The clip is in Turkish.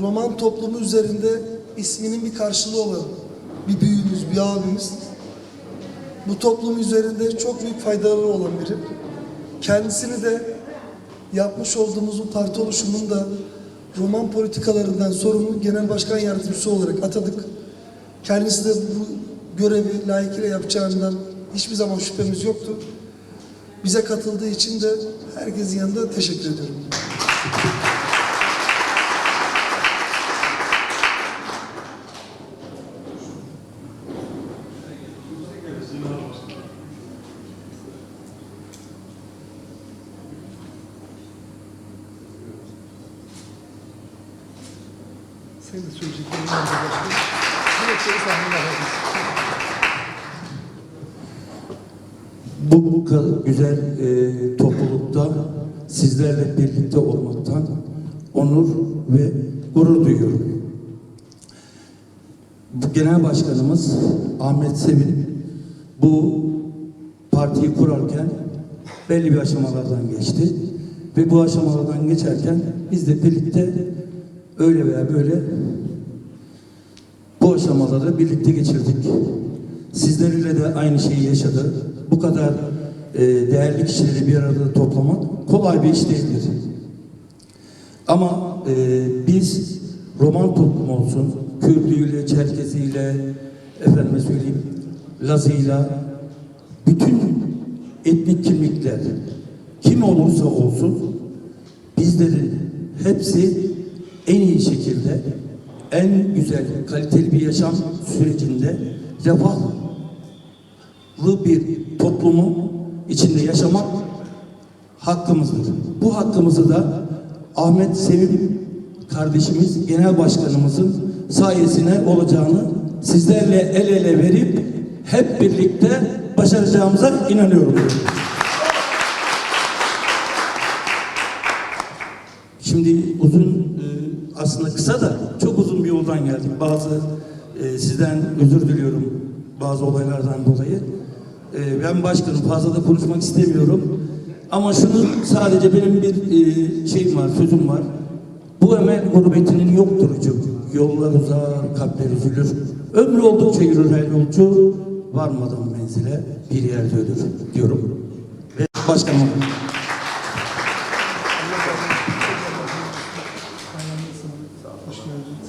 roman toplumu üzerinde isminin bir karşılığı olan bir büyüğümüz, bir abimiz. Bu toplum üzerinde çok büyük faydaları olan biri. Kendisini de yapmış olduğumuz bu parti oluşumunda roman politikalarından sorumlu genel başkan yardımcısı olarak atadık. Kendisi de bu görevi layıkıyla yapacağından hiçbir zaman şüphemiz yoktu. Bize katıldığı için de herkesin yanında teşekkür ediyorum. Senin de söyleyeceklerin var alabiliriz. Bu, bu güzel e, toplulukta sizlerle birlikte olmaktan onur ve gurur duyuyorum. Genel başkanımız Ahmet Sevin bu partiyi kurarken belli bir aşamalardan geçti. Ve bu aşamalardan geçerken biz de birlikte öyle veya böyle bu aşamaları birlikte geçirdik. Sizlerle de aynı şeyi yaşadı. Bu kadar e, değerli kişileri bir arada toplamak kolay bir iş değildir. Ama e, biz roman toplumu olsun, Kürdüyle, Çerkeziyle, efendime söyleyeyim, Lazıyla, bütün etnik kimlikler kim olursa olsun bizlerin hepsi en iyi şekilde en güzel kaliteli bir yaşam sürecinde refahlı bir toplumun içinde yaşamak hakkımızdır. Bu hakkımızı da Ahmet Sevim kardeşimiz, genel başkanımızın sayesine olacağını sizlerle el ele verip hep birlikte başaracağımıza inanıyorum. Şimdi uzun e, aslında kısa da çok uzun bir yoldan geldik. Bazı e, sizden özür diliyorum bazı olaylardan dolayı. E, ben başkanım fazla da konuşmak istemiyorum. Ama şunu sadece benim bir e, şeyim var, sözüm var. Bu emel gurbetinin yoktur ucu. Yollar uzar, kalpler üzülür. Ömrü oldukça yürür her yolcu. Varmadan menzile bir yerde ölür diyorum. Ve başkanım 嗯。